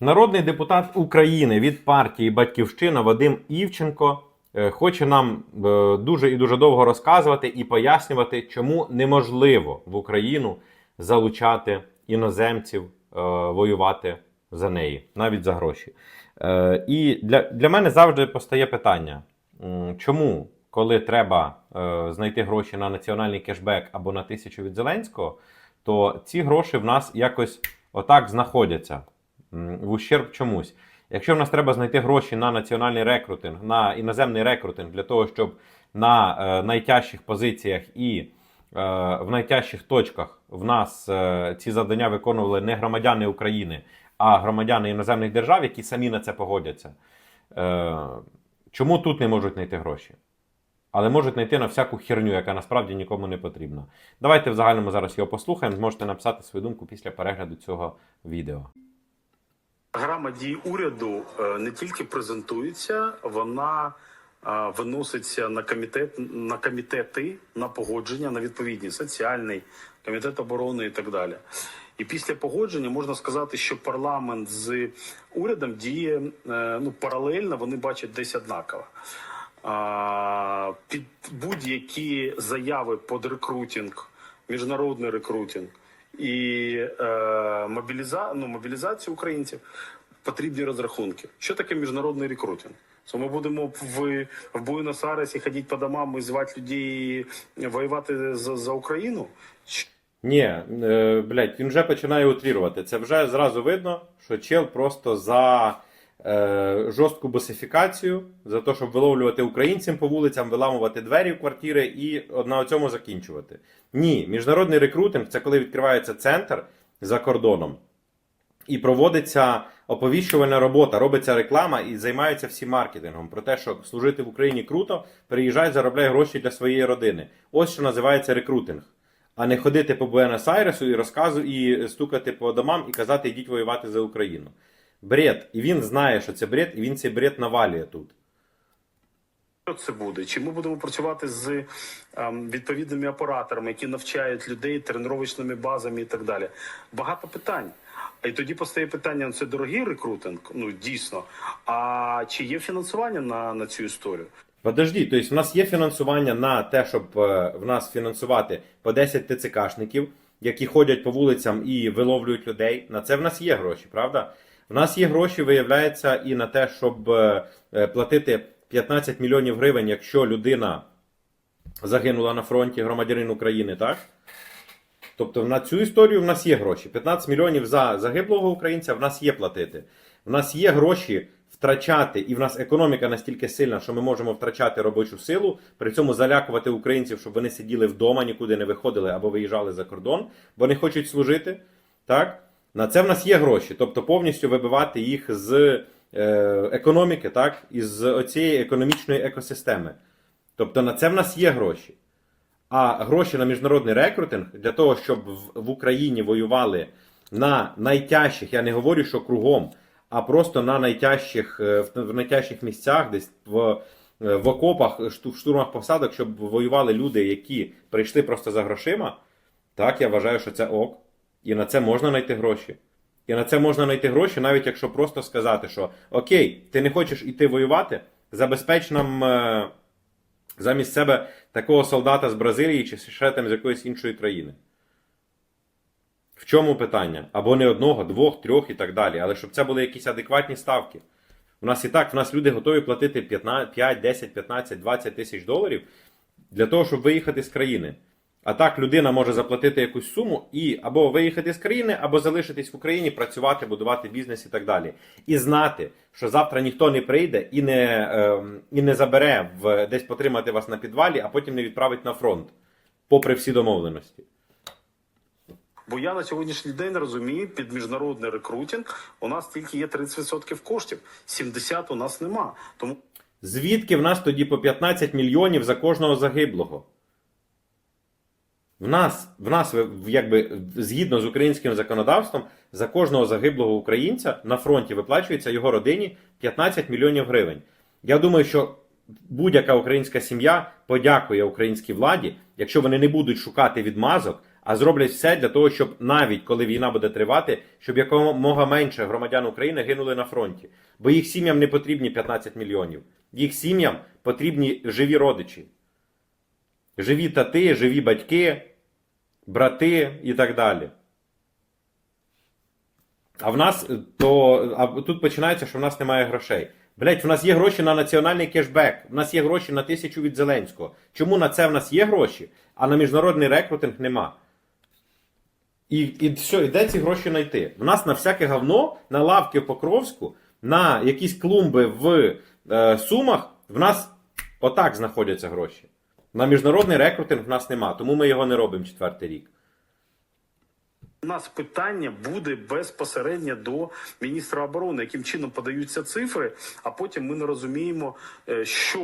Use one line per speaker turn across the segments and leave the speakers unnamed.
Народний депутат України від партії Батьківщина Вадим Івченко е, хоче нам е, дуже і дуже довго розказувати і пояснювати, чому неможливо в Україну залучати іноземців е, воювати за неї, навіть за гроші. І для, для мене завжди постає питання: чому, коли треба знайти гроші на національний кешбек або на тисячу від Зеленського, то ці гроші в нас якось отак знаходяться в ущерб чомусь. Якщо в нас треба знайти гроші на національний рекрутинг, на іноземний рекрутинг для того, щоб на е, найтяжчих позиціях і е, в найтяжчих точках в нас е, ці завдання виконували не громадяни України, а громадяни іноземних держав, які самі на це погодяться. Е, чому тут не можуть знайти гроші? Але можуть знайти на всяку херню, яка насправді нікому не потрібна. Давайте в загальному зараз його послухаємо. Зможете написати свою думку після перегляду цього відео.
Програма дій уряду е, не тільки презентується, вона е, виноситься на комітет на комітети на погодження на відповідні соціальний комітет оборони і так далі. І після погодження можна сказати, що парламент з урядом діє е, ну паралельно, вони бачать десь однаково. Під будь-які заяви під рекрутинг, міжнародний рекрутинг і е, мобіліза... ну, мобілізацію українців потрібні розрахунки. Що таке міжнародний рекрутинг? Це ми будемо в, в Буенос-Айресі ходити по домам і звати людей воювати за, за Україну?
Ні, е, блядь, він вже починає утрірувати. Це вже зразу видно, що чел просто за жорстку босифікацію, за те, щоб виловлювати українцям по вулицям, виламувати двері в квартири і на цьому закінчувати. Ні, міжнародний рекрутинг це коли відкривається центр за кордоном і проводиться оповіщувальна робота, робиться реклама і займаються всі маркетингом про те, що служити в Україні круто, приїжджай, заробляй гроші для своєї родини. Ось що називається рекрутинг. А не ходити по Буенос-Айресу і розказу, і стукати по домам і казати, йдіть воювати за Україну. Бред. І він знає, що це бред, і він цей бред навалює тут.
Що це буде? Чи ми будемо працювати з ем, відповідними операторами, які навчають людей тренувачними базами і так далі? Багато питань. І тоді постає питання: ну, це дорогий рекрутинг? Ну дійсно. А чи є фінансування на, на цю історію?
Подожди, тобто в нас є фінансування на те, щоб е, в нас фінансувати по 10 ТЦКшників, які ходять по вулицям і виловлюють людей. На це в нас є гроші, правда? В нас є гроші, виявляється, і на те, щоб е, е, платити 15 мільйонів гривень, якщо людина загинула на фронті громадянин України, так? Тобто на цю історію в нас є гроші. 15 мільйонів за загиблого українця в нас є платити. В нас є гроші втрачати, і в нас економіка настільки сильна, що ми можемо втрачати робочу силу, при цьому залякувати українців, щоб вони сиділи вдома, нікуди не виходили або виїжджали за кордон, бо не хочуть служити. Так? На це в нас є гроші, тобто повністю вибивати їх з е, економіки, так? із оцієї економічної екосистеми. Тобто на це в нас є гроші. А гроші на міжнародний рекрутинг для того, щоб в, Україні воювали на найтяжчих, я не говорю, що кругом, а просто на найтяжчих, е, в, в найтяжчих місцях, десь в, е, в окопах, в штурмах посадок, щоб воювали люди, які прийшли просто за грошима. Так, я вважаю, що це ок. І на це можна знайти гроші. І на це можна знайти гроші, навіть якщо просто сказати, що Окей, ти не хочеш іти воювати, забезпеч нам. е, замість себе такого солдата з Бразилії чи ще там з якоїсь іншої країни. В чому питання? Або не одного, двох, трьох і так далі. Але щоб це були якісь адекватні ставки. У нас і так, в нас люди готові платити 15, 5, 10, 15, 20 тисяч доларів для того, щоб виїхати з країни. А так людина може заплатити якусь суму і або виїхати з країни, або залишитись в Україні, працювати, будувати бізнес і так далі. І знати, що завтра ніхто не прийде і не, ем, і не забере в десь потримати вас на підвалі, а потім не відправить на фронт, попри всі домовленості.
Бо я на сьогоднішній день розумію, під міжнародний рекрутинг у нас тільки є 30% коштів, 70% у нас нема. Тому
Звідки в нас тоді по 15 мільйонів за кожного загиблого? В нас, в нас якби, згідно з українським законодавством, за кожного загиблого українця на фронті виплачується його родині 15 мільйонів гривень. Я думаю, що будь-яка українська сім'я подякує українській владі, якщо вони не будуть шукати відмазок, а зроблять все для того, щоб навіть коли війна буде тривати, щоб якомога менше громадян України гинули на фронті. Бо їх сім'ям не потрібні 15 мільйонів. Їх сім'ям потрібні живі родичі. Живі тати, живі батьки, брати і так далі. А в нас е, то а тут починається, що в нас немає грошей. Блять, в нас є гроші на національний кешбек, в нас є гроші на тисячу від Зеленського. Чому на це в нас є гроші, а на міжнародний рекрутинг нема? І, і все, і де ці гроші знайти? В нас на всяке говно, на лавки в Покровську, на якісь клумби в е, Сумах, в нас отак знаходяться гроші. На міжнародний рекрутинг в нас нема, тому ми його не робимо четвертий рік.
У нас питання буде безпосередньо до міністра оборони, яким чином подаються цифри, а потім ми не розуміємо, е, що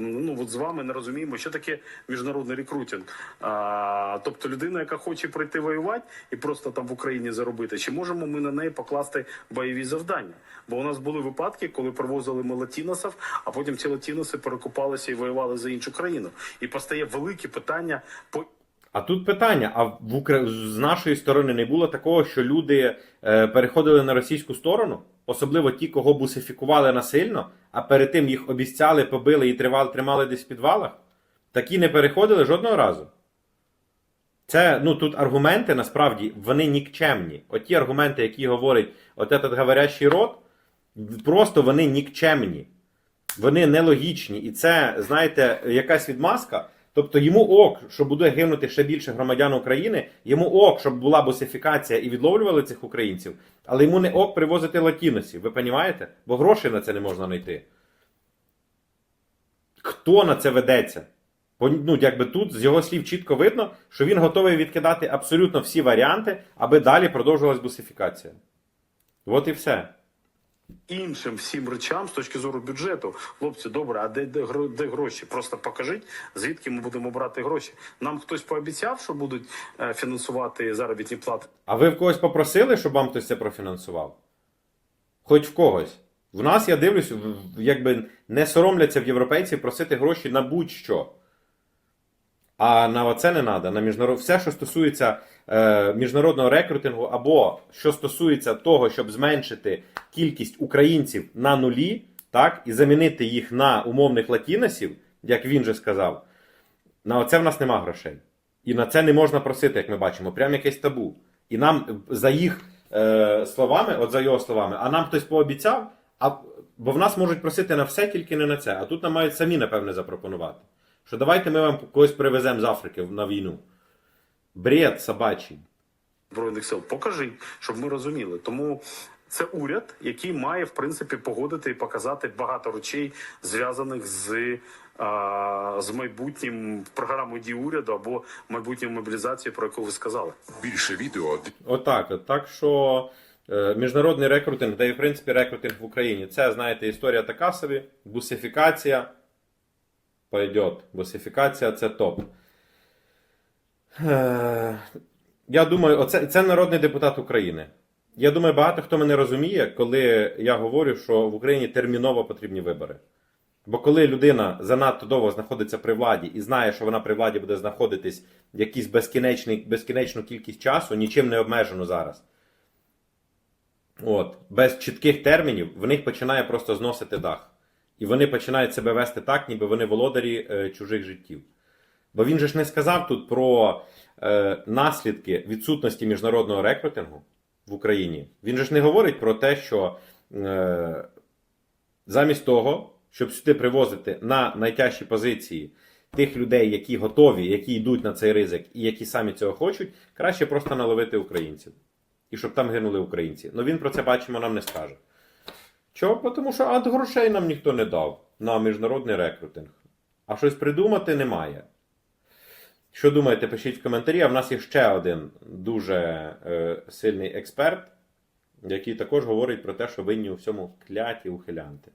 ну от з вами не розуміємо, що таке міжнародний рекрутинг. А, тобто людина, яка хоче прийти воювати і просто там в Україні заробити, чи можемо ми на неї покласти бойові завдання? Бо у нас були випадки, коли привозили ми латіносів, а потім ці латіноси перекупалися і воювали за іншу країну. І постає велике питання по
А тут питання: а в Укра... з нашої сторони не було такого, що люди е, переходили на російську сторону, особливо ті, кого бусифікували насильно, а перед тим їх обіцяли, побили і тривали, тримали десь в підвалах? Такі не переходили жодного разу. Це, ну тут аргументи насправді вони нікчемні. Оті аргументи, які говорить от этот говорящий рот, просто вони нікчемні. Вони нелогічні. І це, знаєте, якась відмазка. Тобто йому ок, що буде гинути ще більше громадян України, йому ок, щоб була босифікація і відловлювали цих українців, але йому не ок привозити латіносів. Ви розумієте? Бо грошей на це не можна знайти. Хто на це ведеться? Ну, якби тут з його слів чітко видно, що він готовий відкидати абсолютно всі варіанти, аби далі продовжувалась босифікація. От і все.
Іншим всім речам з точки зору бюджету. Хлопці, добре, а де, де, де гроші? Просто покажіть, звідки ми будемо брати гроші. Нам хтось пообіцяв, що будуть е, фінансувати заробітні плати.
А ви в когось попросили, щоб вам хтось це профінансував? Хоч в когось. В нас, я дивлюсь, якби не соромляться в європейців просити гроші на будь-що. А на оце не треба. На міжнарод... Все, що стосується е, міжнародного рекрутингу, або що стосується того, щоб зменшити кількість українців на нулі, так, і замінити їх на умовних латіносів, як він же сказав, на оце в нас нема грошей. І на це не можна просити, як ми бачимо, прям якесь табу. І нам за їх е, словами, от за його словами, а нам хтось пообіцяв, а, бо в нас можуть просити на все, тільки не на це. А тут нам мають самі, напевне, запропонувати. Що давайте ми вам когось привеземо з Африки на війну. Бред собачий.
збройних сил. Покажіть, щоб ми розуміли. Тому це уряд, який має в принципі погодити і показати багато речей, зв'язаних з, а, з майбутнім програмою дій уряду або майбутньою мобілізацією, про яку ви сказали.
Більше відео
Отак. От. Так що е, міжнародний рекрутинг, та й в принципі рекрутинг в Україні, це, знаєте, історія така собі, бусифікація. Пойдет. Бусифікація це топ. Е, я думаю, оце, це народний депутат України. Я думаю, багато хто мене розуміє, коли я говорю, що в Україні терміново потрібні вибори. Бо коли людина занадто довго знаходиться при владі і знає, що вона при владі буде знаходитись якийсь безкінечний, безкінечну кількість часу, нічим не обмежено зараз. От, без чітких термінів в них починає просто зносити дах. І вони починають себе вести так, ніби вони володарі е, чужих життів. Бо він же ж не сказав тут про е, наслідки відсутності міжнародного рекрутингу в Україні. Він же ж не говорить про те, що е, замість того, щоб сюди привозити на найтяжчі позиції тих людей, які готові, які йдуть на цей ризик і які самі цього хочуть, краще просто наловити українців. І щоб там гинули українці. Ну він про це бачимо нам не скаже. Чого? Тому що ад грошей нам ніхто не дав на міжнародний рекрутинг. А щось придумати немає. Що думаєте, пишіть в коментарі. А в нас є ще один дуже е, сильний експерт, який також говорить про те, що винні у всьому кляті ухилянти.